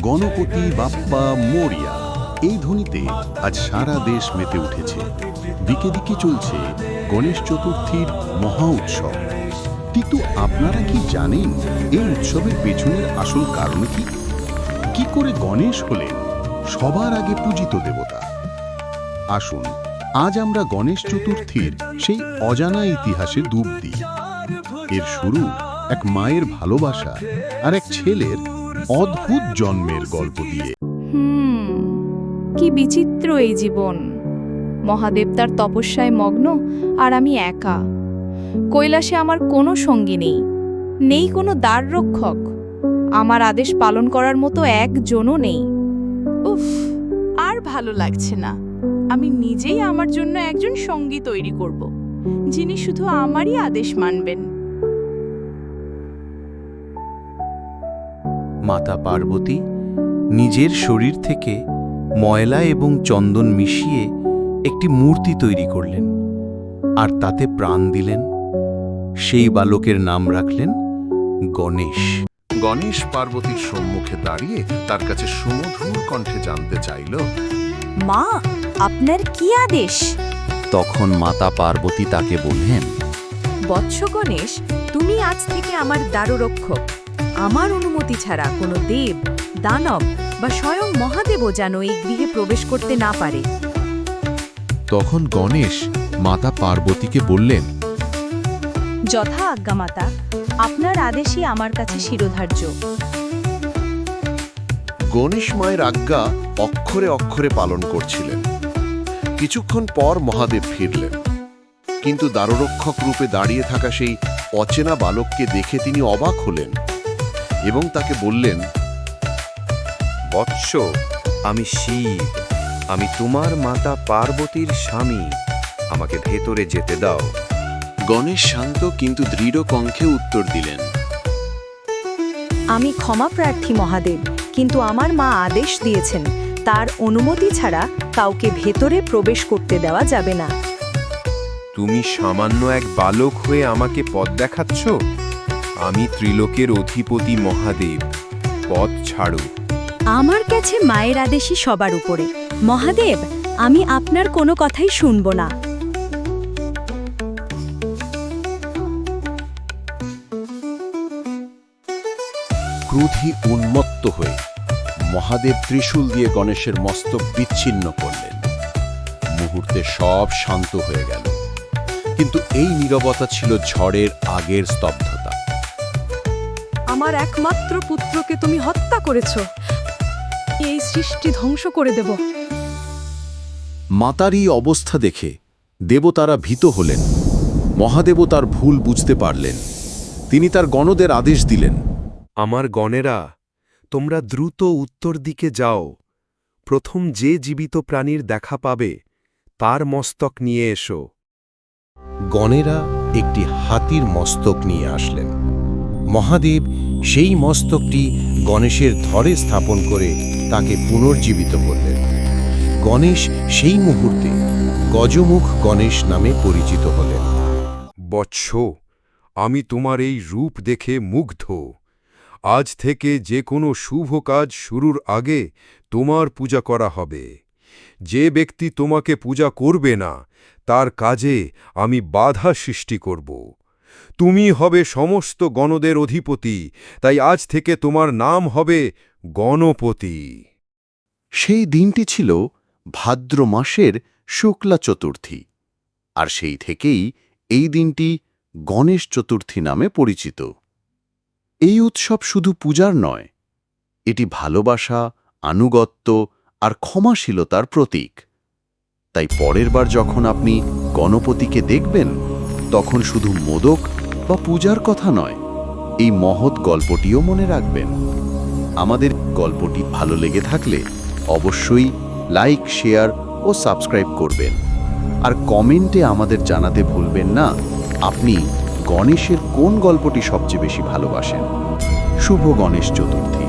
Ganapati Bappa Moria, এই ধ্বনিতে আজ সারা দেশ মেতে উঠেছে। দিকে দিকে চলছে গণেশ চতুর্থীর মহা উৎসব। কিন্তু আপনারা কি জানেন এই উৎসবের পেছনের আসল কারণ কি? কি করে গণেশ হলেন সবার আগে পূজিত দেবতা? আসুন, আজ আমরা গণেশ চতুর্থীর সেই অজানা ইতিহাসে ডুব দিই। এর শুরু এক মায়ের ভালোবাসা আর এক ছেলের অদ্ভুত জন্মের গল্প দিয়ে। হুম, কি বিচিত্র এই জীবন। মহাদেব তার তপস্যায় মগ্ন, আর আমি একা। কৈলাসে আমার কোনো সঙ্গী নেই নেই কোনো দ্বার রক্ষক আমার আদেশ পালন করার মতো একজনও নেই। উফ, আর ভালো লাগছে না। আমি নিজেই আমার জন্য একজন সঙ্গী তৈরি করব, যিনি শুধু আমারই আদেশ মানবেন। মাতা পার্বতী নিজের শরীর থেকে ময়লা এবং চন্দন মিশিয়ে একটি মূর্তি তৈরি করলেন আর তাতে প্রাণ দিলেন। সেই বালকের নাম রাখলেন গণেশ। গণেশ পার্বতীর সম্মুখে দাঁড়িয়ে তার কাছে সুমধুর কণ্ঠে জানতে চাইল মা আপনার কি আদেশ? তখন মাতা পার্বতী তাকে বললেন বৎস গণেশ তুমি আজ থেকে আমার দ্বাররক্ষক আমার অনুমতি ছাড়া কোনো দেব দানব বা স্বয়ং মহাদেবও যেন এই গৃহে প্রবেশ করতে না পারে। তখন গণেশ মাতা পার্বতীকে বললেন যথা আজ্ঞা মাতা আপনার আদেশই আমার কাছে শিরোধার্য। গণেশ মায়ের আজ্ঞা অক্ষরে অক্ষরে পালন করছিলেন। কিছুক্ষণ পর মহাদেব ফিরলেন। কিন্তু দ্বাররক্ষক রূপে দাঁড়িয়ে থাকা সেই অচেনা বালককে দেখে তিনি অবাক হলেন। এবং তাকে বললেন বৎস আমি শিব আমি তোমার মাতা পার্বতীর স্বামী আমাকে ভেতরে যেতে দাও। গণেশ শান্ত কিন্তু দৃঢ় কণ্ঠে উত্তর দিলেন আমি ক্ষমা প্রার্থী মহাদেব কিন্তু আমার মা আদেশ দিয়েছেন তার অনুমতি ছাড়া কাউকে ভেতরে প্রবেশ করতে দেওয়া যাবে না। তুমি সামান্য এক বালক হয়ে আমাকে পথ দেখাচ্ছ? আমি ত্রিলোকের অধিপতি মহাদেব। পথ ছাড়ো। আমার কাছে মায়ের আদেশই সবার উপরে। মহাদেব আমি আপনার কোনো কথাই শুনব না। ক্রোধী উন্মত্ত হয়ে মহাদেব ত্রিশূল দিয়ে গণেশের মস্তক বিচ্ছিন্ন করলেন। মুহূর্তে সব শান্ত হয়ে গেল। কিন্তু এই নীরবতা ছিল ঝড়ের আগের স্তব্ধতা। আমার একমাত্র পুত্রকে তুমি হত্যা করেছ। এই সৃষ্টি ধ্বংস করে দেব। মাতার এই অবস্থা দেখে দেবতারা ভীত হলেন। মহাদেবও তার ভুল বুঝতে পারলেন। তিনি তার গণদের আদেশ দিলেন। আমার গণেরা তোমরা দ্রুত উত্তর দিকে যাও। প্রথম যে জীবিত প্রাণীর দেখা পাবে তার মস্তক নিয়ে এসো। গণেরা একটি হাতির মস্তক নিয়ে আসলেন। মহাদেব সেই মস্তকটি গণেশের ধরে স্থাপন করে তাকে পুনর্জীবিত করলেন। গণেশ সেই মুহূর্তে গজমুখ গণেশ নামে পরিচিত হলেন। বৎস, আমি তোমার এই রূপ দেখে মুগ্ধ। আজ থেকে যে কোনো শুভ কাজ শুরুর আগে তোমার পূজা করা হবে। যে ব্যক্তি তোমাকে পূজা করবে না, তার কাজে আমি বাধা সৃষ্টি করব। তুমি হবে সমস্ত গণদের অধিপতি, তাই আজ থেকে তোমার নাম হবে গণপতি। সেই দিনটি ছিল ভাদ্র মাসের শুক্লা চতুর্থী, আর সেই থেকেই এই দিনটি গণেশ চতুর্থী নামে পরিচিত। এই উৎসব শুধু পূজার নয়, এটি ভালোবাসা, আনুগত্য আর ক্ষমাশীলতার প্রতীক। তাই পরের বার যখন আপনি গণপতিকে দেখবেন, তখন শুধু মোদক বা পূজার কথা নয়, এই মহৎ গল্পটিও মনে রাখবেন। আমাদের গল্পটি ভালো লেগে থাকলে অবশ্যই লাইক, শেয়ার ও সাবস্ক্রাইব করবেন। আর কমেন্টে আমাদের জানাতে ভুলবেন না, আপনি গণেশের কোন গল্পটি সবচেয়ে বেশি ভালোবাসেন? শুভ গণেশ চতুর্থী।